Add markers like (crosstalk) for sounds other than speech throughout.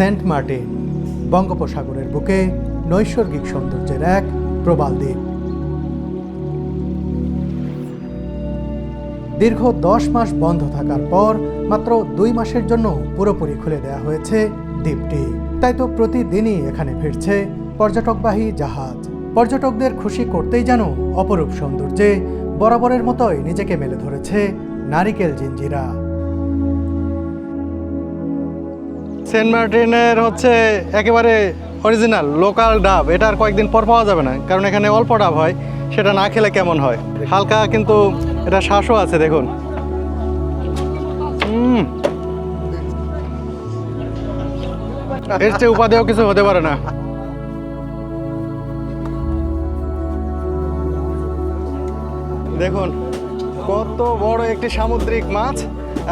Saint Martin, বঙ্গোপসাগরের বুকে নৈসর্গিক সৌন্দর্যের এক প্রবাল দ্বীপ। দীর্ঘ দশ মাস বন্ধ থাকার পর মাত্র দুই মাসের জন্য পুরোপুরি খুলে দেওয়া হয়েছে দ্বীপটি। তাই তো প্রতিদিনই এখানে ফিরছে পর্যটকবাহী জাহাজ। পর্যটকদের খুশি করতেই যেন অপরূপ সৌন্দর্যে বরাবরের মতোই নিজেকে মেলে ধরেছে নারিকেল জিঞ্জিরা। সেন্ট মার্টিনের হচ্ছে একেবারে অরিজিনাল, লোকাল ডাব, এটা আর কয়েকদিন পর পাওয়া যাবে না, কারণ এখানে অল্প ডাব হয়, সেটা না খেলে কেমন হয়? হালকা কিন্তু এটা শ্বাসও আছে, দেখুন। এর চেয়ে উপাদেয় কিছু হতে পারে না। দেখুন, কত বড় একটি সামুদ্রিক মাছ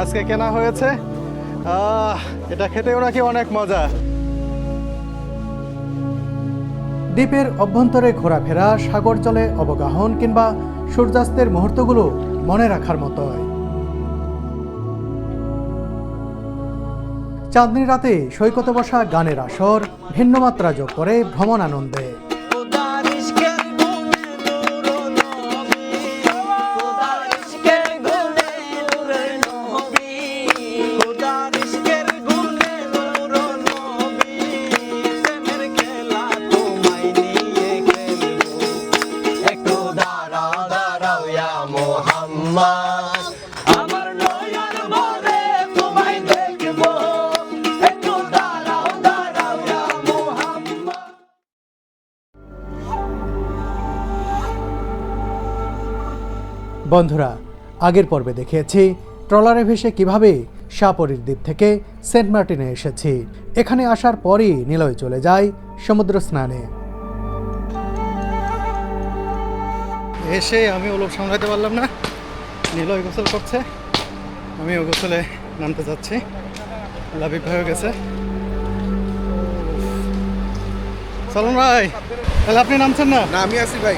আজকে কেনা হয়েছে। এটা খেতেও নাকি অনেক মজা। দ্বীপের অভ্যন্তরে ঘোরাফেরা, সাগর জলে অবগাহন কিংবা সূর্যাস্তের মুহূর্তগুলো মনে রাখার মতোই চাঁদনি রাতে সৈকতে বসা গানের আসর ভিন্ন মাত্রা যোগ করে ভ্রমণ আনন্দে বন্ধুরা আগের পর্বে দেখিয়েছি ট্রলারে ভেসে কীভাবে শাহপরীর দ্বীপ থেকে সেন্ট মার্টিনে এসেছি। এখানে আসার পরই নিলয় চলে যায় সমুদ্র স্নানে। এসে আমি ওলোভ সামলাতে পারলাম না। নিলয় গোসল করছে। আমিও গোসলে নামতে যাচ্ছি। লাভিক হয়ে গেছে। চলুন ভাই তাহলে আপনি নামছেন না? না আমি আছি ভাই।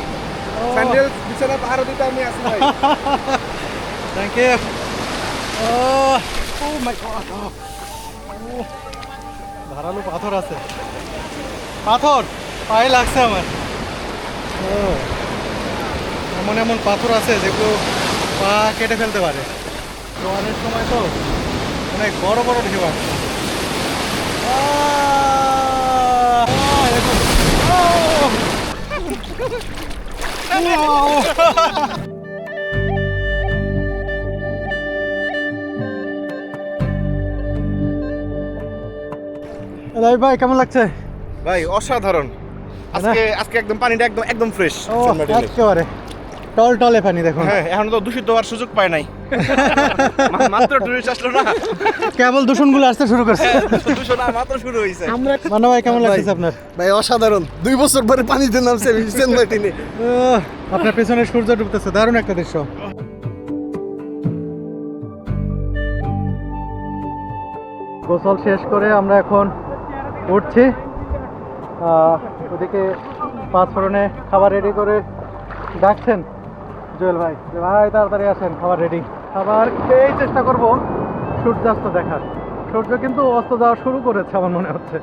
স্যান্ডেল বিছানা পাহাড় দিতে আমি আছি ভাই. (laughs) Oh, oh my god. Oh. Oh. ধারালো পাথর আছে পাথর পায়ে লাগছে আমার ও এমন এমন পাথর আছে যেগুলো পা কেটে ফেলতে পারে জোয়ারের সময় তো অনেক বড় বড় ঢেউ আহ! আহ, এরকম। Oh! রাই ভাই কেমন লাগছে? ভাই অসাধারণ। আজকে আজকে একদম পানিটা একদম একদম ফ্রেশ একেবারে। টল টলে পানি দেখুন। হ্যাঁ এখন তো দূষিত হওয়ার সুযোগ পায় নাই। (laughs) মাত্র টুরিস্ট আসলো না। কেবল দূষণগুলো আসতে শুরু করছে। দূষণ মাত্র শুরু হয়েছে মান্না ভাই কেমন লাগছে আপনার? ভাই অসাধারণ। দুই বছর পরে পানিতে নামছে সেন্ট মার্টিনে। আপনার পেছনে সূর্য ডুবতেছে দারুণ একটা দৃশ্য। গোসল শেষ করে আমরা এখন উঠছি। ওদিকে পাঁচ ফোড়নে খাবার রেডি করে ডাকছেন। জুয়েল ভাই। ভাই তাড়াতাড়ি আসেন খাবার রেডি খাবার খেয়েই চেষ্টা করব সূর্যাস্ত দেখার। সূর্য কিন্তু অস্ত যাওয়া শুরু করেছে আমার মনে হচ্ছে।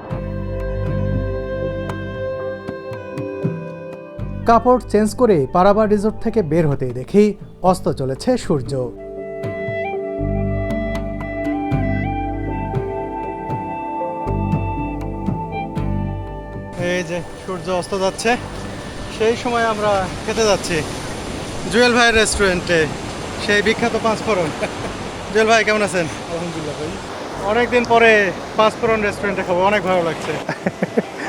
কাপড় চেঞ্জ করে পারাবা রিসোর্ট থেকে বের হতেই দেখি অস্ত চলেছে সূর্য। এই যে সূর্য অস্ত যাচ্ছে সেই সময় আমরা খেতে যাচ্ছি। জুয়েল ভাইয়ের রেস্টুরেন্টে সেই বিখ্যাত পাঁচফোড়ন। জুয়েল ভাই কেমন আছেন? আলহামদুলিল্লাহ ভাই। অনেকদিন পরে পাঁচফোড়ন রেস্টুরেন্টে খাব অনেক ভালো লাগছে।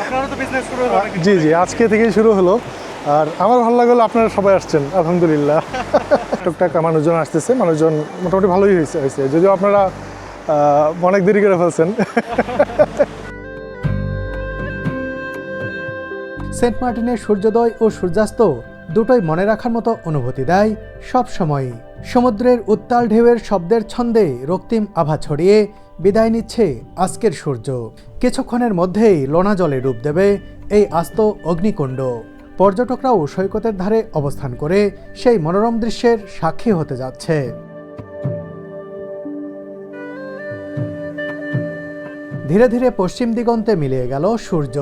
আপনারও তো বিজনেস শুরু হলো জি জি আজকে থেকেই শুরু হলো। আর আমার ভালো লাগল আপনারা সবাই আসছেন আলহামদুলিল্লাহ। (laughs) টুকটাক মানুষজন আসতেছে মানুষজন মোটামুটি ভালোই হয়েছে হয়েছে। যদিও আপনারা অনেক দেরি করে ফেলছেন। সেন্ট মার্টিনের সূর্যোদয় ও সূর্যাস্ত দুটোই মনে রাখার মতো অনুভূতি দেয় সব সময়ই। সমুদ্রের উত্তাল ঢেউয়ের শব্দের ছন্দে রক্তিম আভা ছড়িয়ে বিদায় নিচ্ছে আজকের সূর্য। কিছুক্ষণের মধ্যেই লোনা জলে ডুব দেবে এই আস্ত অগ্নিকুণ্ড। পর্যটকরাও সৈকতের ধারে অবস্থান করে সেই মনোরম দৃশ্যের সাক্ষী হতে যাচ্ছে। ধীরে ধীরে পশ্চিম দিগন্তে মিলিয়ে গেল সূর্য।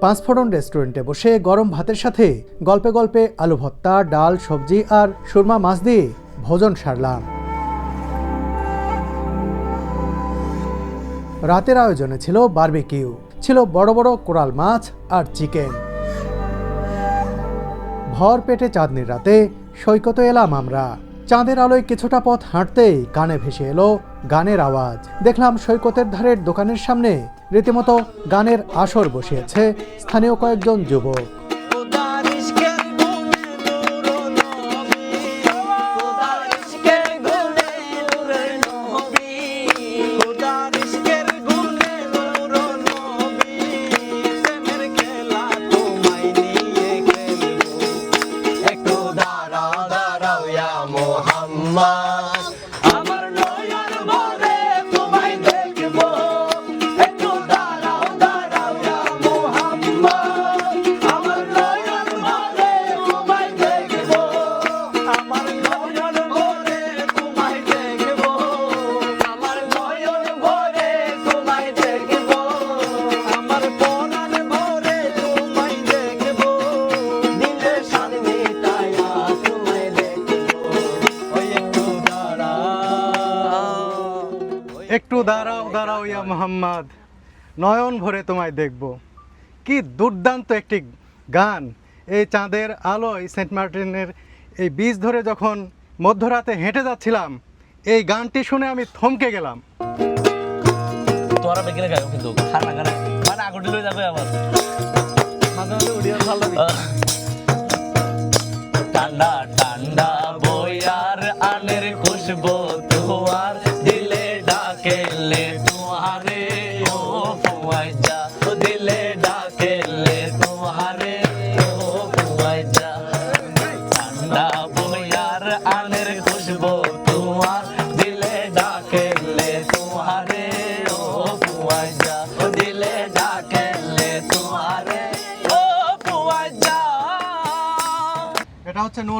পাঁচফোড়ন রেস্টুরেন্টে বসে গরম ভাতের সাথে গল্পে গল্পে আলু ভর্তা, ডাল, সবজি আর সুরমা মাছ দিয়ে ভোজন সারলাম। রাতের আয়োজনে ছিল বারবিকিউ। ছিল বড় বড় কোরাল মাছ আর চিকেন। ভর পেটে চাঁদনির রাতে সৈকতে এলাম আমরা। চাঁদের আলোয় কিছুটা পথ হাঁটতেই কানে ভেসে এলো গানের আওয়াজ। দেখলাম সৈকতের ধারের দোকানের সামনে রীতিমতো গানের আসর বসিয়েছে স্থানীয় কয়েকজন যুবক। খোদার মোহাম্মদ নয়ন ভরে তোমায় দেখব। কি দুর্দান্ত একটি গান। এই চাঁদের আলোয় সেন্ট মার্টিনের এই বীজ ধরে যখন মধ্যরাতে হেঁটে যাচ্ছিলাম এই গানটি শুনে আমি থমকে গেলাম। তোরা বেগিনে গায়ো কিন্তু খানা খানা। মানে আগুটি লই যাবে আবার। মাঝে মাঝে উড়িয়ে ভালো ঠান্ডা ঠান্ডা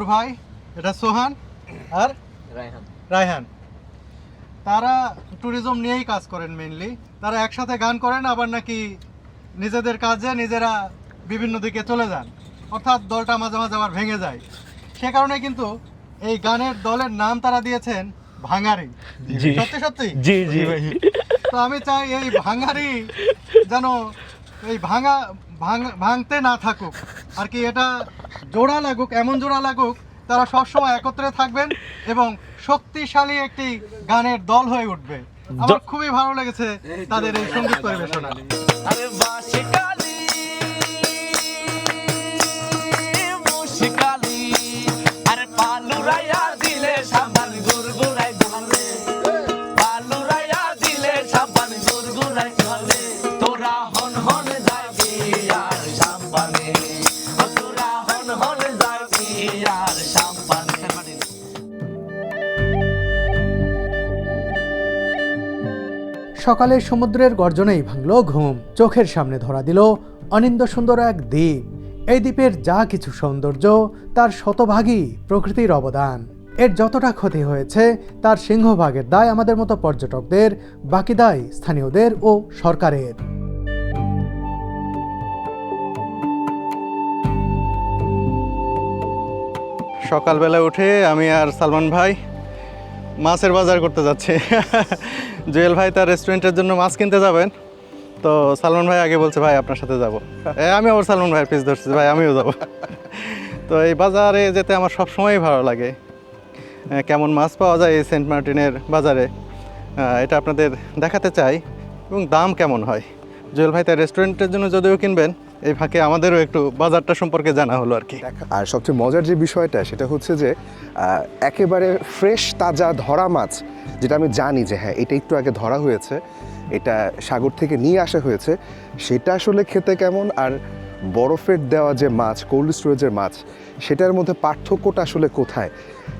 ভাই এটা সোহান আর রায়হান। তারা ট্যুরিজম নিয়েই কাজ করেন মেইনলি তারা একসাথে গান করেন আবার নাকি নিজেদের কাজে নিজেরা বিভিন্ন দিকে চলে যান। অর্থাৎ দলটা মাঝে মাঝে আবার ভেঙে যায়। সে কারণে কিন্তু এই গানের দলের নাম তারা দিয়েছেন ভাঙারি। সত্যি সত্যি? জি জি তো আমি চাই এই ভাঙারি যেন এই ভাঙা ভাঙ- ভাঙতে না থাকুক। আর কি এটা জোড়া লাগুক এমন জোড়া লাগুক তারা সবসময় একত্রে থাকবেন এবং শক্তিশালী একটি গানের দল হয়ে উঠবে। আমার খুবই ভালো লেগেছে তাদের এই সংগীত পরিবেশনা। আরে সকালে সমুদ্রের গর্জনেই ভাঙল ঘুম। চোখের সামনে ধরা দিল অনিন্দ সুন্দর এক দ্বীপ। এই দ্বীপের যা কিছু সৌন্দর্য, তার শতভাগই প্রকৃতির অবদান। এর যতটা ক্ষতি হয়েছে, তার সিংহভাগের দায় আমাদের মতো পর্যটকদের, বাকি দায় স্থানীয়দের ও সরকারের। সকালবেলা উঠে আমি আর সালমান ভাই মাছের বাজার করতে যাচ্ছি। জুয়েল ভাই তার রেস্টুরেন্টের জন্য মাছ কিনতে যাবেন। তো সালমান ভাই আগে বলছে, ভাই, আপনার সাথে যাব। আমি আবার সালমান ভাইয়ের পিস ধরছি, ভাই, আমিও যাব। তো এই বাজারে যেতে আমার সব সময়ই ভালো লাগে। কেমন মাছ পাওয়া যায় এই সেন্ট মার্টিনের বাজারে। এটা আপনাদের দেখাতে চাই, এবং দাম কেমন হয়? জুয়েল ভাই, তার রেস্টুরেন্টের জন্য যদিও কিনবেন এই ফাঁকে আমাদেরও একটু বাজারটা সম্পর্কে জানা হলো আর কি। আর সবচেয়ে মজার যে বিষয়টা সেটা হচ্ছে যে একেবারে ফ্রেশ তাজা ধরা মাছ যেটা আমি জানি যে হ্যাঁ এটা একটু আগে ধরা হয়েছে এটা সাগর থেকে নিয়ে আসা হয়েছে সেটা আসলে খেতে কেমন? আর বরফের দেওয়া যে মাছ কোল্ড স্টোরেজের মাছ সেটার মধ্যে পার্থক্যটা আসলে কোথায়?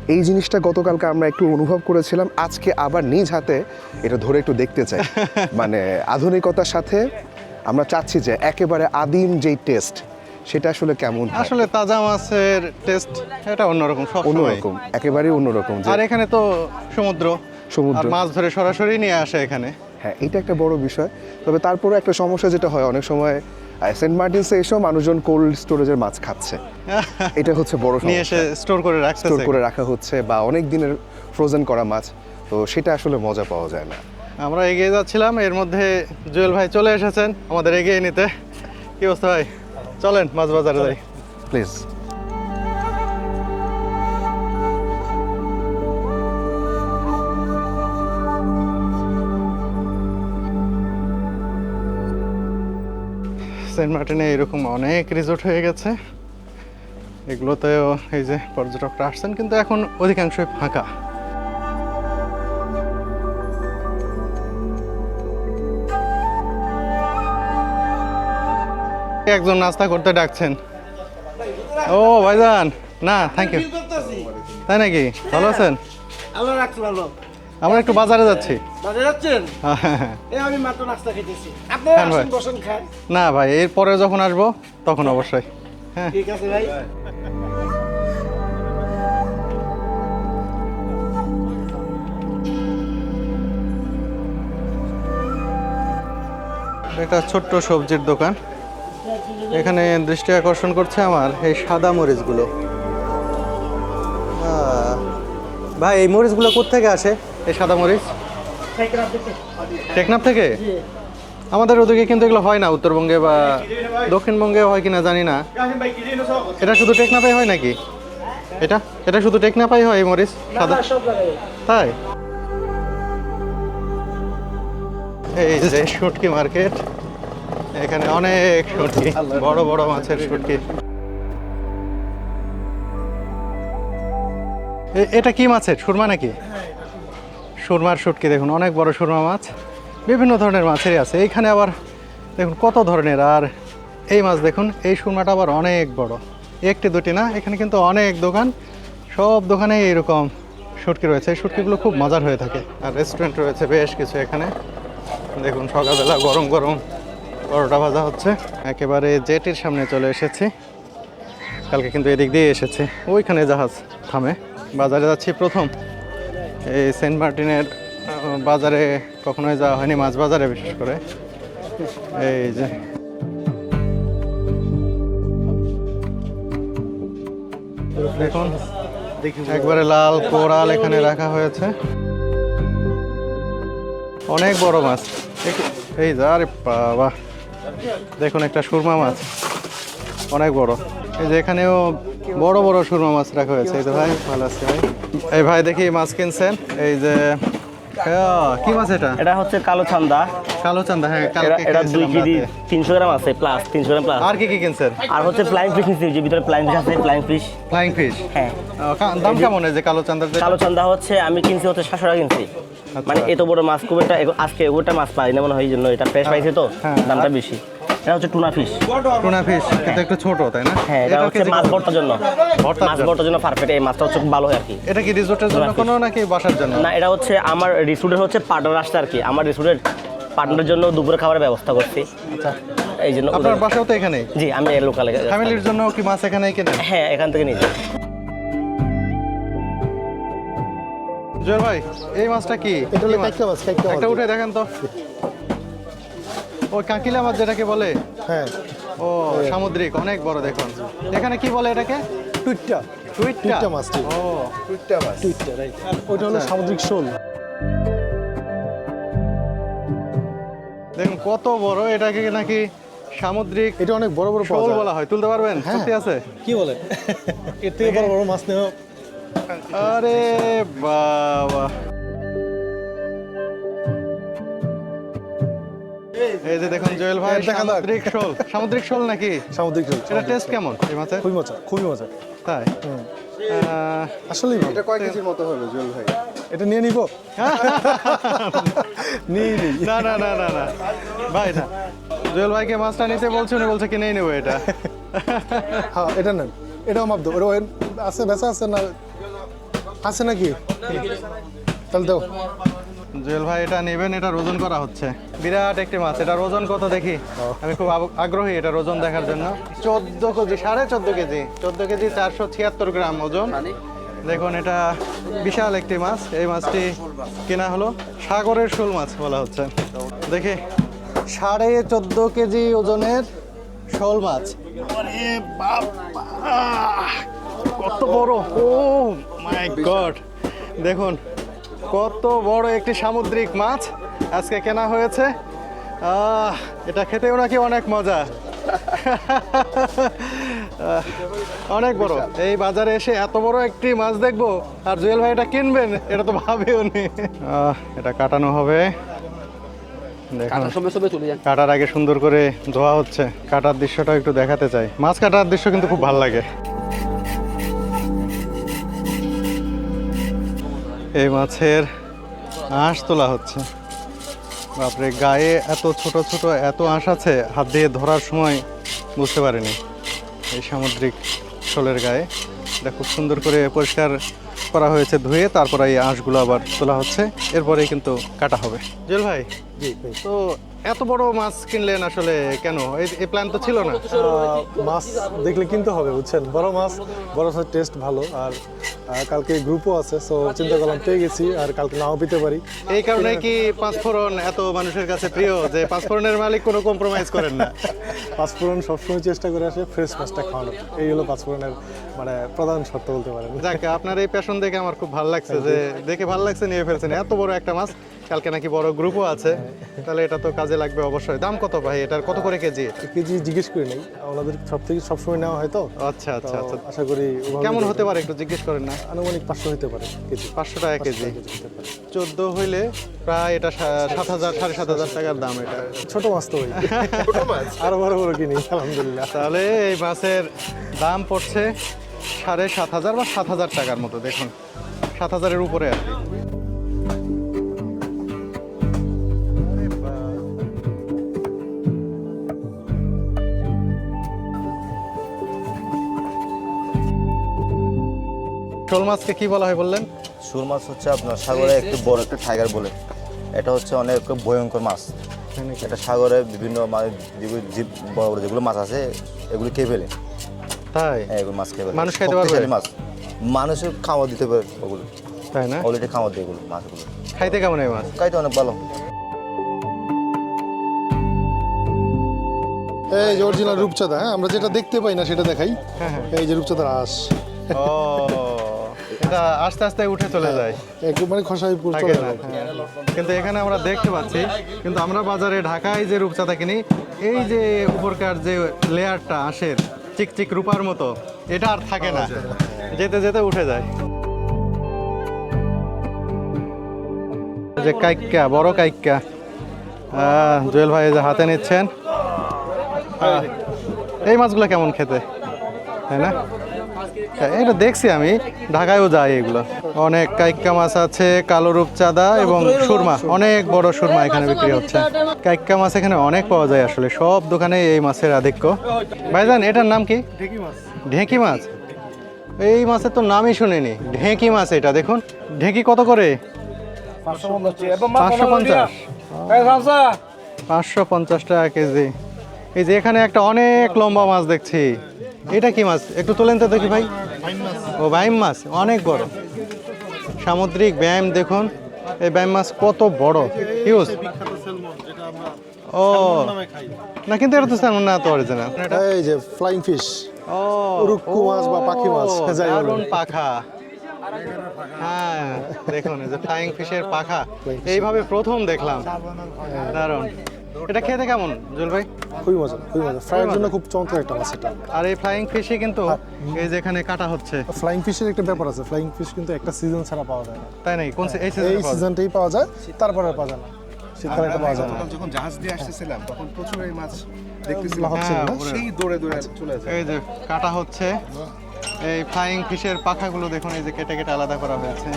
এই জিনিসটা গতকালকে আমরা একটু অনুভব করেছিলাম আজকে আবার নিজ হাতে এটা ধরে একটু দেখতে চাই। (laughs) মানে আধুনিকতার সাথে আমরা চাচ্ছি যে একেবারে আদিম যেই টেস্ট সেটা আসলে কেমন আসলে তাজা মাছের টেস্ট এটা অন্যরকম সব অন্যরকম একেবারেই অন্যরকম আর এখানে তো সমুদ্র সমুদ্র। মাছ ধরে সরাসরি নিয়ে আসে এখানে। হ্যাঁ এটা একটা বড় বিষয়। তবে তারপরে একটা সমস্যা যেটা হয় অনেক সময় সেন্ট মার্টিনসে এসেও মানুষজন কোল্ড স্টোরেজের মাছ খাচ্ছে। (laughs) এটা হচ্ছে বড় নিয়ে এসে স্টোর করে রাখছে স্টোর করে রাখা হচ্ছে বা অনেক দিনের ফ্রোজেন করা মাছ তো সেটা আসলে মজা পাওয়া যায় না। আমরা এগিয়ে যাচ্ছিলাম এর মধ্যে জুয়েল ভাই চলে এসেছেন আমাদের এগিয়ে নিতে। কি অবস্থা ভাই? চলেন মাছ বাজারে যাই। প্লিজ সেন্ট মার্টিনে এরকম অনেক রিসোর্ট হয়ে গেছে। এগুলোতেও এই যে পর্যটকরা আসছেন কিন্তু এখন অধিকাংশই ফাঁকা। একজন নাস্তা করতে ডাকছেন। ও ভাইজান না থ্যাংক ইউ তাই নাকি? ভালো আছেন? রাখছে ভালো। আমরা একটু বাজারে যাচ্ছি। হ্যাঁ, বসেন না ভাই এরপরে যখন আসব তখন অবশ্যই। হ্যাঁ। ঠিক আছে ভাই। একটা ছোট্ট সবজির দোকান। এখানে দৃষ্টি আকর্ষণ করছে আমার এই সাদা মরিচগুলো। ভাই এই মরিচগুলো কোথেকে আসে? এই সাদা মরিচ? টেকনাফ থেকে? আমাদের ওদিকে কিন্তু এগুলো হয় না উত্তরবঙ্গে বা দক্ষিণবঙ্গে হয় কিনা জানি না। এটা শুধু টেকনাফে হয় নাকি? এটা? এটা শুধু টেকনাফাই হয় এই মরিচ? সাদা? তাই? এই যে শুটকি মার্কেট। এখানে অনেক শুটকি, বড় বড় মাছের শুটকি। এটা কি মাছের? সুরমা নাকি? সুরমার শুটকি, দেখুন, অনেক বড় সুরমা মাছ। বিভিন্ন ধরনের মাছেরই আছে। এইখানে আবার, দেখুন, কত ধরনের। আর এই মাছ, দেখুন, এই সুরমাটা আবার অনেক বড়। একটি, দুটি, না? এখানে কিন্তু অনেক দোকান। সব দোকানে এরকম শুটকি রয়েছে। এই শুটকিগুলো খুব মজার হয়ে থাকে। আর রেস্টুরেন্ট রয়েছে বেশ কিছু এখানে। দেখুন, সকালবেলা গরম গরম পরোটা ভাজা হচ্ছে। একেবারে জেটির সামনে চলে এসেছি। কালকে কিন্তু এদিক দিয়ে এসেছে। ওইখানে জাহাজ থামে। বাজারে যাচ্ছি প্রথম। এই সেন্ট মার্টিনের বাজারে কখনোই যাওয়া হয়নি, মাছ বাজারে বিশেষ করে। এই যে। দেখুন, একবারে লাল কোরাল এখানে রাখা হয়েছে। অনেক বড় মাছ। এই যা বাবা। দেখুন একটা সুরমা মাছ। অনেক বড়। এই যে এখানেও বড় বড় সুরমা মাছ রাখা হয়েছে। এই তো ভাই, ভালো আছে ভাই। এই ভাই দেখি মাছ কিনছেন। এই যে কি মাছ এটা? এটা হচ্ছে কালো ছান্দা। কালো চান্দা হ্যাঁ এটা দুই কেজি তিনশো গ্রাম আছে প্লাস তিনশো গ্রাম প্লাস আর কি কি কিনছেন? আর হচ্ছে ফ্লাইং ফিশ নিচ্ছি যে ভিতরে ফ্লাইং ফিশ আছে ফ্লাইং ফিশ ফ্লাইং ফিশ হ্যাঁ। দাম কেমন যে কালো চান্দার যে কালো চান্দা হচ্ছে আমি কিনছি হচ্ছে সাতশো টাকা কিনছি। মানে এত বড় মাছ খুব একটা আজকে ওটা মাছ পাই না মনে হয় এই জন্য এটা ফ্রেশ পাইছে তো হ্যাঁ। দামটা বেশি। এটা হচ্ছে টুনা ফিশ টুনা ফিশ কিন্তু একটু ছোট তাই না? হ্যাঁ এটা হচ্ছে মাছ ভর্তার জন্য। মাছ ভর্তার জন্য পারফেক্ট এই মাছটা হচ্ছে খুব ভালো হয় আর কি। এটা কি রিসোর্টের জন্য কোনো নাকি বাসার জন্য? না এটা হচ্ছে আমার রিসুটের হচ্ছে পার্টনার আসছে আর কি আমার রিসুটের পার্টনারের জন্য দুপুরে খাবারের ব্যবস্থা করছি। আচ্ছা। এই জন্য আপনার বাসাও তো এখানে জি আমি লোকালে ফ্যামিলির জন্য কি মাছ এখানেই কেনেন? হ্যাঁ এখান থেকে নিয়ে যাই। জয় ভাই এই মাছটা কি? এটা হলো কি মাছ? কাইকা মাছ কাইকা একটা উঠে দেখেন তো। ওই কাকিলা মাছ যেটাকে বলে? হ্যাঁ। ও সামুদ্রিক অনেক বড় দেখুন। এখানে কি বলে এটাকে? টুইটটা। টুইটটা? মাছ, ও টুইটটা মাছ। টুইটটা রাইট ওইটা হলো সামুদ্রিক শোল। কত বড়? এটাকে নাকি সামুদ্রিক এটা অনেক বড় বড় শোল বলা হয়। তুলতে পারবেন? হ্যাঁ। সত্যি আছে? কি বলে? এর থেকে বড় বড় মাছ নেওয়া। আরে বাবা। এই যে দেখুন জয়েল ভাই সামুদ্রিক শোল। সামুদ্রিক শোল নাকি? সামুদ্রিক শোল এটা টেস্ট কেমন? এই মাছের? খুবই মজা খুবই মজা আসলেই ভালো। এটা কয় কেজির মতো হবে জুয়েল ভাই? এটা নিয়ে নিব? (laughs) নিয়ে নিই না না না না না। ভাই না। জুয়েল ভাইকে মাছটা নিতে বলছে উনি বলছে কিনেই নেব এটা। (laughs) হ্যাঁ এটা নেন। এটাও মাপ ওটা আছে বেচা আছে না আছে নাকি? তাহলে দাও। জুয়েল ভাই এটা নেবেন এটা ওজন করা হচ্ছে। বিরাট একটি মাছ এটার ওজন কত দেখি? আমি খুব আগ্রহী এটার ওজন দেখার জন্য। চোদ্দ কেজি সাড়ে চোদ্দ কেজি চোদ্দ কেজি চারশো ছিয়াত্তর গ্রাম ওজন। দেখুন এটা বিশাল একটি মাছ। এই মাছটি কেনা হলো সাগরের শোল মাছ বলা হচ্ছে। দেখি সাড়ে চোদ্দ কেজি ওজনের শোল মাছ! কত বড়। Oh my God. দেখুন কত বড় একটি সামুদ্রিক মাছ আজকে কেনা হয়েছে। এটা খেতেও নাকি অনেক মজা। অনেক বড়। এই বাজারে এসে এত বড় একটি মাছ দেখব আর জুয়েল ভাই এটা কিনবেন এটা তো ভাবেও নি। এটা কাটানো হবে। কাটার আগে সুন্দর করে ধোয়া হচ্ছে। কাটার দৃশ্যটা একটু দেখাতে চাই। মাছ কাটার দৃশ্য কিন্তু খুব ভালো লাগে। এই মাছের আঁশ তোলা হচ্ছে। বাপরে গায়ে এত ছোট ছোট এত আঁশ আছে হাত দিয়ে ধরার সময় বুঝতে পারিনি। এই সামুদ্রিক শোলের গায়ে। এটা খুব সুন্দর করে পরিষ্কার করা হয়েছে ধুয়ে তারপরে এই আঁশগুলো আবার তোলা হচ্ছে। এরপরে কিন্তু কাটা হবে। জেল ভাই জি তো এত বড় মাছ কিনলেন আসলে কেন? এই- প্ল্যান তো ছিল না। মাছ দেখলে কিনতে হবে বুঝছেন? বড় মাছ বড় মাছের টেস্ট ভালো আর কালকে গ্রুপও আছে সো চিন্তা করলাম পেয়ে গেছি আর কালকে নাও পেতে পারি। এই কারণে কি পাঁচফোড়ন এত মানুষের কাছে প্রিয় যে পাঁচফোড়নের মালিক কোনো কম্প্রোমাইজ করেন না? পাঁচফোড়ন সবসময় চেষ্টা করে আসে ফ্রেশ মাছটা খাওয়ানোর। এই হলো পাঁচফোড়নের মানে প্রধান শর্ত বলতে পারেন। যাক আপনার এই প্যাশন দেখে আমার খুব ভালো লাগছে যে দেখে ভালো লাগছে নিয়ে ফেলছেন। এত বড় একটা মাছ কালকে নাকি বড় গ্রুপও আছে। তাহলে এটা তো কাজে লাগবে অবশ্যই। দাম কত ভাই? এটার কত করে কেজি? কেজি জিজ্ঞেস করে নেই ওনাদের সব থেকে সবসময় নেওয়া হয় তো। আচ্ছা আচ্ছা আচ্ছা। আশা করি কেমন হতে পারে একটু জিজ্ঞেস করেন না? আনুমানিক পাঁচশো হতে পারে কেজি। পাঁচশো টাকা কেজি। চোদ্দ হইলে প্রায় এটা সা- সাত হাজার সাড়ে সাত হাজার টাকার দাম এটা। ছোট মাছ তো আরও বড় বড় কিনি আলহামদুলিল্লাহ। তাহলে এই মাছের দাম পড়ছে সাড়ে সাত হাজার বা সাত হাজার টাকার মতো দেখুন। সাত হাজারের উপরে আর কি। শোল মাছকে কি বলা হয় বললেন? সুর মাছ হচ্ছে আপনার সাগরে একটু বড় একটা টাইগার বলে। এটা হচ্ছে অনেক ভয়ঙ্কর মাছ। এটা সাগরে বিভিন্ন মানে যেগুলো জীব বড় বড় যেগুলো মাছ আছে এগুলো খেয়ে ফেলে। তাই? হ্যাঁ এগুলো মাছ খেয়ে ফেলে। মানুষ খাইতে পারবে? মাছ। মানুষের খাওয়া দিতে পারে ওগুলো। তাই না? অলরেডি খাওয়া দেয় এগুলো মাছগুলো। খাইতে কেমন এই মাছ? খাইতে অনেক ভালো। এই যে অরিজিনাল রূপচাঁদা হ্যাঁ আমরা যেটা দেখতে পাই না সেটা দেখাই। এই যে রূপচাঁদার আঁশ। ও। এটা আস্তে আস্তে উঠে চলে যায়। একেবারে খসাই চলে যায়। হ্যাঁ। কিন্তু এখানে আমরা দেখতে পাচ্ছি কিন্তু আমরা বাজারে ঢাকায় যে রূপচাঁদা কিনি এই যে উপরকার যে লেয়ারটা আঁশের চিকচিক রূপার মতো এটা আর থাকে না। যেতে যেতে উঠে যায়। যে কাইক্কা বড় কাইক্কা জুয়েল ভাই যে হাতে নিচ্ছেন। আহ, এই মাছগুলো কেমন খেতে? তাই না? হ্যাঁ, এটা দেখছি আমি। ঢাকায়ও যাই এগুলো। অনেক কাইক্কা মাছ আছে কালো রূপচাঁদা এবং সুরমা। অনেক বড় সুরমা এখানে বিক্রি হচ্ছে। কাইক্কা মাছ এখানে অনেক পাওয়া যায় আসলে। সব দোকানে এই মাছের আধিক্য। ভাইজান এটার নাম কি? ঢেঁকি মাছ। এই মাছের তো নামই শুনিনি। ঢেঁকি মাছ এটা দেখুন। ঢেঁকি কত করে? পাঁচশো পঞ্চাশ। পাঁচশো পঞ্চাশ টাকা কেজি। এই যে এখানে একটা অনেক লম্বা মাছ দেখছি। এটা কি মাছ? একটু তোলেন তো দেখি ভাই। ও বাইম মাছ অনেক বড়। সামুদ্রিক ব্যায়াম দেখুন। এই ব্যায়াম মাছ কত বড়। হিউজ ও না কিন্তু এটা তো স্যালমন না তো অরিজিনাল এই যে ফ্লাইং ফিশ ও রুক্কু মাছ বা পাখি মাছ, (laughs) যাই বলুন। পাখা। হ্যাঁ দেখুন এই যে ফ্লাইং ফিশের পাখা। এইভাবে প্রথম দেখলাম। দারুণ। এটা খেতে কেমন জুল ভাই? খুবই মজা খুবই মজা। ফ্রাইয়ের জন্য খুব চমৎকার একটা মাছ এটা। আর এই ফ্লাইং ফিশে কিন্তু এই যে এখানে কাটা হচ্ছে। ফ্লাইং ফিশের একটা ব্যাপার আছে। ফ্লাইং ফিশ কিন্তু একটা সিজন ছাড়া পাওয়া যায় না। তাই নাকি? কোন এই এই সিজনটাই পাওয়া যায়। তারপরে আর পাওয়া যায় না। শীতকালে এটা পাওয়া যায় না। যখন জাহাজ দিয়ে আসতেছিলাম তখন প্রচুর এই মাছ দেখতেছিলাম। হ্যাঁ, সেই দৌড়ে দৌড়ে চলে যায় এই যে কাটা হচ্ছে। এই ফ্লাইং ফিশের পাখাগুলো দেখুন এই যে কেটে কেটে আলাদা করা হয়েছে।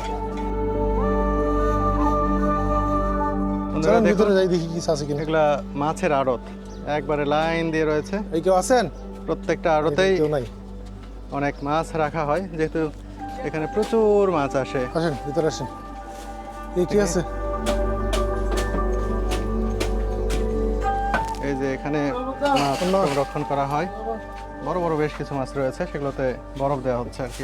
দেখুন। ভিতরে যাই দেখি কিছু আছে কিনা। এগুলা মাছের আড়ত একবারে লাইন দিয়ে রয়েছে। এই কেউ আছেন? প্রত্যেকটা আড়তেই কেউ নাই। অনেক মাছ রাখা হয় যেহেতু এখানে প্রচুর মাছ আসে। আসেন ভিতরে আসেন। এই কি আছে? এই যে এখানে মাছ। সংরক্ষণ করা হয়। বড় বড় বেশ কিছু মাছ রয়েছে সেগুলোতে বরফ দেওয়া হচ্ছে আর কি।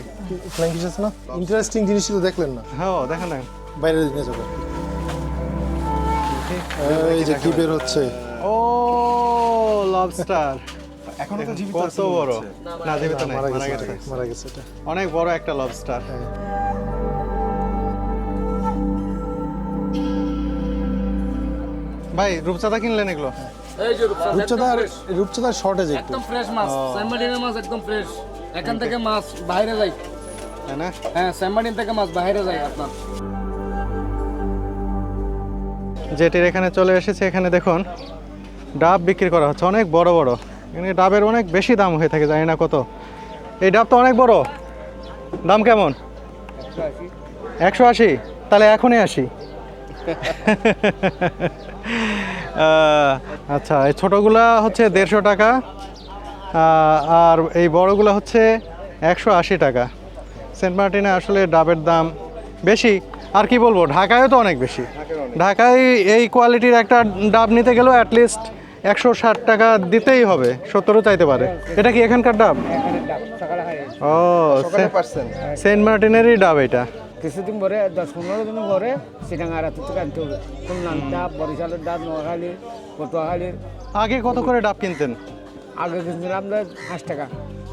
ফ্লাইং আছে না? ইন্টারেস্টিং জিনিস তো দেখলেন না। হ্যাঁ দেখেন না। বাইরে নিয়ে যাব এই যে কি বের হচ্ছে? ও লবস্টার (laughs) এখনও তো জীবিত কত বড়। না জীবিত নাই মারা মারা গেছে গেছে। মারা গেছে এটা। অনেক বড় একটা লবস্টার ভাই রূপচাঁদা কিনলেন এগুলো? এই যে রূপচাঁদা, রূপচাঁদার রূপচাঁদার শর্টেজ একটু। একদম ফ্রেশ মাছ স্যাম্বাডিনের মাছ একদম ফ্রেশ এখান থেকে মাছ বাইরে যায়। হ্যাঁ স্যাম্বাডিন থেকে মাছ বাইরে যায় আপনার। যেটির এখানে চলে এসেছে এখানে দেখুন ডাব বিক্রি করা হচ্ছে অনেক বড় বড়। এখানে ডাবের অনেক বেশি দাম হয়ে থাকে জানি না কত। এই ডাব তো অনেক বড়। দাম কেমন? একশো আশি। তাহলে এখনই আসি। (laughs) আচ্ছা এই ছোটোগুলা হচ্ছে দেড়শো টাকা আর এই বড়গুলো হচ্ছে একশো আশি টাকা। সেন্ট মার্টিনে আসলে ডাবের দাম বেশি। আর কি বলব ঢাকায়ও তো অনেক বেশি। ঢাকায় এই কোয়ালিটির একটা ডাব নিতে গেলেও অ্যাটলিস্ট একশো ষাট টাকা দিতেই হবে সত্তরও চাইতে পারে। এটা কি এখানকার ডাব? ও সেন্ট মার্টিনেরই ডাব এটা। কিছুদিন পরে দশ পনেরো দিন পরে সিটাঙ্গার হাতে থেকে আনতে হবে। খুলনার ডাব বরিশালের ডাব নোয়াখালী পটুয়াখালীর। আগে কত করে ডাব কিনতেন? আগে কিনছিলাম আমরা পাঁচ টাকা।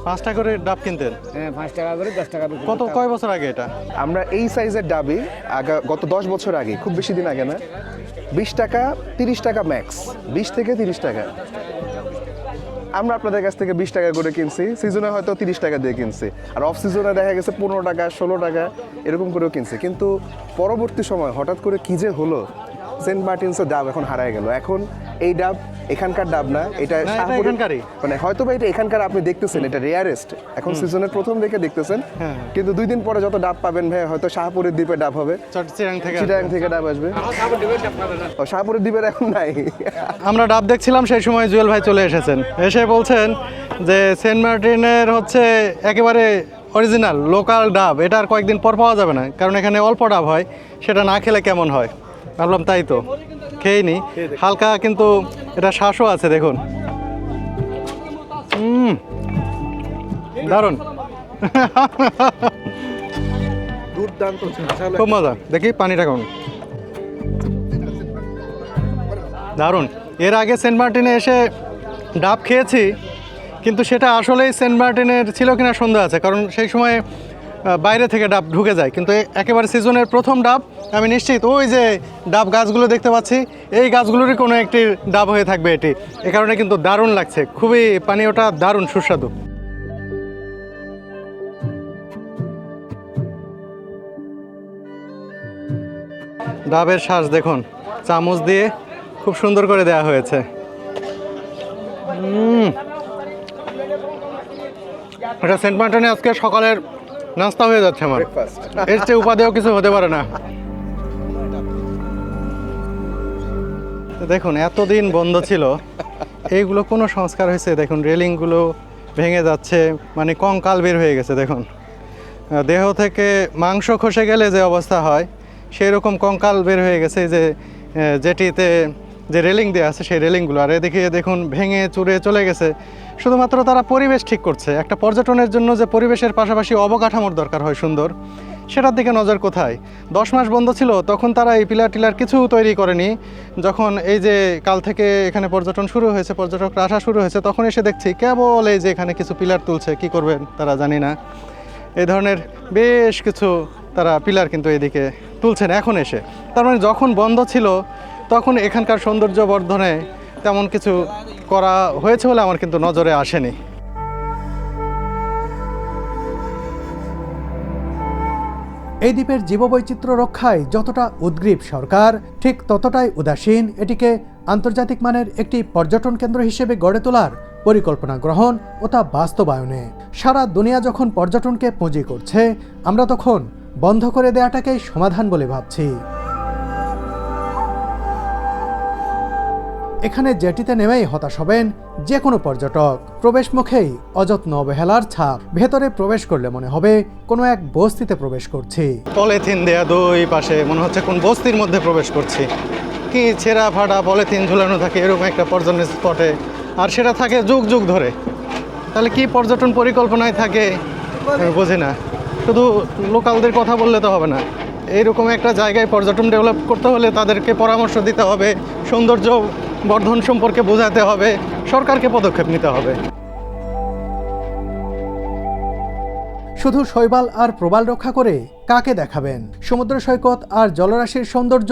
পাঁচ টাকা করে ডাব কিনতেন? হ্যাঁ পাঁচ টাকা করে দশ টাকা কত কয় বছর আগে এটা? আমরা এই সাইজের ডাবি আগা গত দশ বছর আগে খুব বেশি দিন আগে না বিশ টাকা তিরিশ টাকা ম্যাক্স বিশ থেকে তিরিশ টাকা। আমরা আপনাদের কাছ থেকে বিশ টাকা করে কিনছি সিজনে হয়তো তিরিশ টাকা দিয়ে কিনছি আর অফ সিজনে দেখা গেছে পনেরো টাকা ষোলো টাকা এরকম করেও কিনছি। কিন্তু পরবর্তী সময় হঠাৎ করে কি যে হলো সেন্ট মার্টিনসের ডাব এখন হারায় গেল। এখন এই ডাব এখানকার ডাব না এটা এখানকারই। মানে হয়তো বা এটা এখানকার আপনি দেখতেছেন এটা রেয়ারেস্ট এখন সিজনের প্রথম দেখে দেখতেছেন। হ্যাঁ। কিন্তু দুই দিন পরে যত ডাব পাবেন ভাই হয়তো শাহপুরের দ্বীপে ডাব হবে। চটচিরাং থেকে ডাব আসবে। শাহপুরের দ্বীপের এখন নাই। আমরা ডাব দেখছিলাম সেই সময় জুয়েল ভাই চলে এসেছেন। এসে বলছেন যে সেন্ট মার্টিনের হচ্ছে একেবারে অরিজিনাল লোকাল ডাব। এটা আর কয়েকদিন পর পাওয়া যাবে না কারণ এখানে অল্প ডাব হয়। সেটা না খেলে কেমন হয়? ভাবলাম তাই তো। খেয়ে নি। হালকা কিন্তু এটা শ্বাসও আছে দেখুন। হুম দারুণ। দুর্দান্ত খুব মজা। দেখি পানিটা কেমন। দারুণ। এর আগে সেন্ট মার্টিনে এসে ডাব খেয়েছি কিন্তু সেটা আসলেই সেন্ট মার্টিনের ছিল কিনা সন্দেহ আছে কারণ সেই সময় বাইরে থেকে ডাব ঢুকে যায়। কিন্তু একেবারে সিজনের প্রথম ডাব, আমি নিশ্চিত ওই যে ডাব গাছগুলো দেখতে পাচ্ছি, এই গাছগুলোরই কোনো একটি ডাব হয়ে থাকবে এটি। এ কারণে কিন্তু দারুণ লাগছে। খুবই পানীয়টা দারুণ, সুস্বাদু। ডাবের শ্বাস দেখুন, চামচ দিয়ে খুব সুন্দর করে দেওয়া হয়েছে। এটা সেন্ট মার্টিনে আজকে সকালের নাস্তা হয়ে যাচ্ছে আমার। এর চেয়ে উপাদেয় কিছু হতে পারে না। দেখুন, এতদিন বন্ধ ছিল। এইগুলো কোনো সংস্কার হয়েছে? দেখুন, রেলিংগুলো ভেঙে যাচ্ছে। মানে কঙ্কাল বের হয়ে গেছে, দেখুন। দেহ থেকে মাংস খসে গেলে যে অবস্থা হয় সেই রকম কঙ্কাল বের হয়ে গেছে। যে যেটিতে যে রেলিং দেওয়া আছে, সেই রেলিংগুলো। আর এদিকে দেখুন, ভেঙে চুরে চলে গেছে। শুধুমাত্র তারা পরিবেশ ঠিক করছে। একটা পর্যটনের জন্য যে পরিবেশের পাশাপাশি অবকাঠামোর দরকার হয় সুন্দর, সেটার দিকে নজর কোথায়? দশ মাস বন্ধ ছিল, তখন তারা এই পিলার টিলার কিছু তৈরি করেনি। যখন এই যে কাল থেকে এখানে পর্যটন শুরু হয়েছে, পর্যটকরা আসা শুরু হয়েছে, তখন এসে দেখছি কেবল এই যে এখানে কিছু পিলার তুলছে, কি করবেন তারা জানি না। এই ধরনের বেশ কিছু তারা পিলার কিন্তু এদিকে তুলছেন এখন এসে। তার মানে যখন বন্ধ ছিল, তখন এখানকার সৌন্দর্য বর্ধনে তেমন কিছু করা হয়েছে বলে আমার কিন্তু নজরে আসেনি। এই দ্বীপের জীববৈচিত্র্য রক্ষায় যতটা উদ্গ্রীব সরকার, ঠিক ততটাই উদাসীন, এটিকে আন্তর্জাতিক মানের একটি পর্যটন কেন্দ্র হিসেবে গড়ে তোলার পরিকল্পনা গ্রহণ ও তা বাস্তবায়নে। সারা দুনিয়া যখন পর্যটনকে পুঁজি করছে, আমরা তখন বন্ধ করে দেওয়াটাকেই সমাধান বলে ভাবছি। এখানে জেটিতে নেমেই হতাশ হবেন যে কোনো পর্যটক। প্রবেশ মুখেই অযত্ন অবহেলার ছাপ। ভেতরে প্রবেশ করলে মনে হবে কোনো এক বস্তিতে প্রবেশ করছি। পলিথিন দেয়া দুই পাশে, মনে হচ্ছে কোন বস্তির মধ্যে প্রবেশ করছি। কি ছেঁড়া ফাটা পলিথিন ঝুলানো থাকে এরকম একটা পর্যটন স্পটে। আর সেটা থাকে যুগ যুগ ধরে। তাহলে কি পর্যটন পরিকল্পনায় থাকে? বুঝি না। শুধু লোকালদের কথা বললে তো হবে না। এইরকম একটা জায়গায় পর্যটন ডেভেলপ করতে হলে তাদেরকে পরামর্শ দিতে হবে। সৌন্দর্য বর্ধন সম্পর্কে বোঝাতে হবে, সরকারকে পদক্ষেপ নিতে হবে। শুধু শৈবাল আর প্রবাল রক্ষা করে কাকে দেখাবেন? সমুদ্র সৈকত আর জলরাশির সৌন্দর্য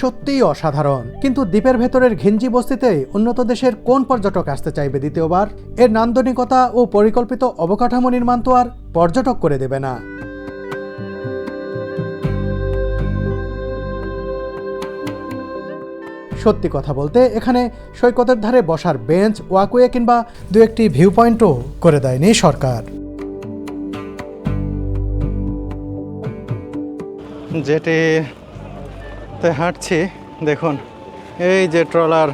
সত্যিই অসাধারণ। কিন্তু দ্বীপের ভেতরের ঘিঞ্জি বস্তিতে উন্নত দেশের কোন পর্যটক আসতে চাইবে দ্বিতীয়বার? এর নান্দনিকতা ও পরিকল্পিত অবকাঠামো নির্মাণ তো আর পর্যটক করে দেবে না। সত্যি কথা বলতে, এখানে সৈকতের ধারে বসার বেঞ্চ, ওয়াকওয়ে কিংবা দু একটি ভিউ পয়েন্টও করে দেয়নি সরকার। যেটিতে হাঁটছি, দেখুন, এই যে ট্রলার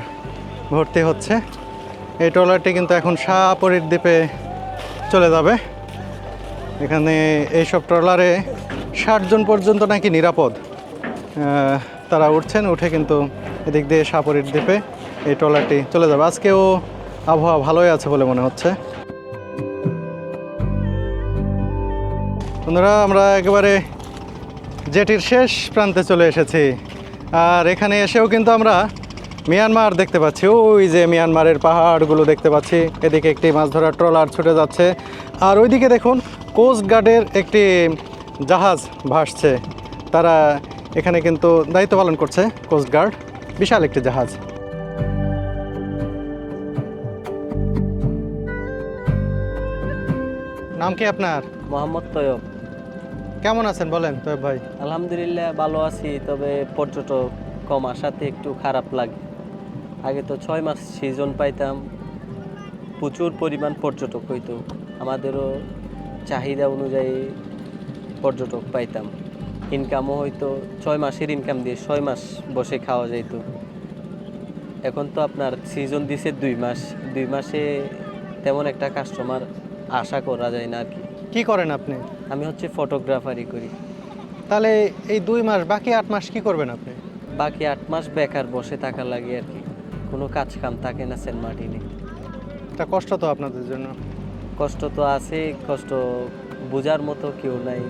ভর্তি হচ্ছে, এই ট্রলারটি কিন্তু এখন শাহপরীর দ্বীপে চলে যাবে। এখানে এইসব ট্রলারে ষাটজন পর্যন্ত নাকি নিরাপদ তারা উঠছেন, উঠে কিন্তু এদিক দিয়ে শাহপরীর দ্বীপে এই ট্রলারটি চলে যাবে। আজকেও আবহাওয়া ভালোই আছে বলে মনে হচ্ছে। বন্ধুরা, আমরা একেবারে জেটির শেষ প্রান্তে চলে এসেছি। আর এখানে এসেও কিন্তু আমরা মিয়ানমার দেখতে পাচ্ছি। ওই যে মিয়ানমারের পাহাড়গুলো দেখতে পাচ্ছি। এদিকে একটি মাছ ধরার ট্রলার ছুটে যাচ্ছে। আর ওইদিকে দেখুন, কোস্ট গার্ডের একটি জাহাজ ভাসছে। তারা এখানে কিন্তু দায়িত্ব পালন করছে কোস্ট গার্ড। বিশাল একটি জাহাজ। নাম কি আপনার? মোহাম্মদ তয়ব। কেমন আছেন বলেন তৈব ভাই? আলহামদুলিল্লাহ ভালো আছি তবে পর্যটক কম আসাতে একটু খারাপ লাগে। আগে তো ছয় মাস সিজন পাইতাম প্রচুর পরিমাণ পর্যটক হইতো। আমাদেরও চাহিদা অনুযায়ী পর্যটক পাইতাম। ইনকামও হয়তো ছয় মাসের ইনকাম দিয়ে ছয় মাস বসে খাওয়া যাইত। এখন তো আপনার সিজন দিছে দুই মাস। দুই মাসে তেমন একটা কাস্টমার আশা করা যায় না আর কি। কি করেন আপনি? আমি হচ্ছে ফটোগ্রাফারি করি। তাহলে এই দুই মাস বাকি আট মাস কি করবেন আপনি? বাকি আট মাস বেকার বসে থাকা লাগে আর কি। কোনো কাজ কাম থাকে না সেন্ট মার্টিনে। এটা কষ্ট তো আপনাদের জন্য। কষ্ট তো আছে কষ্ট বোঝার মতো কেউ নাই।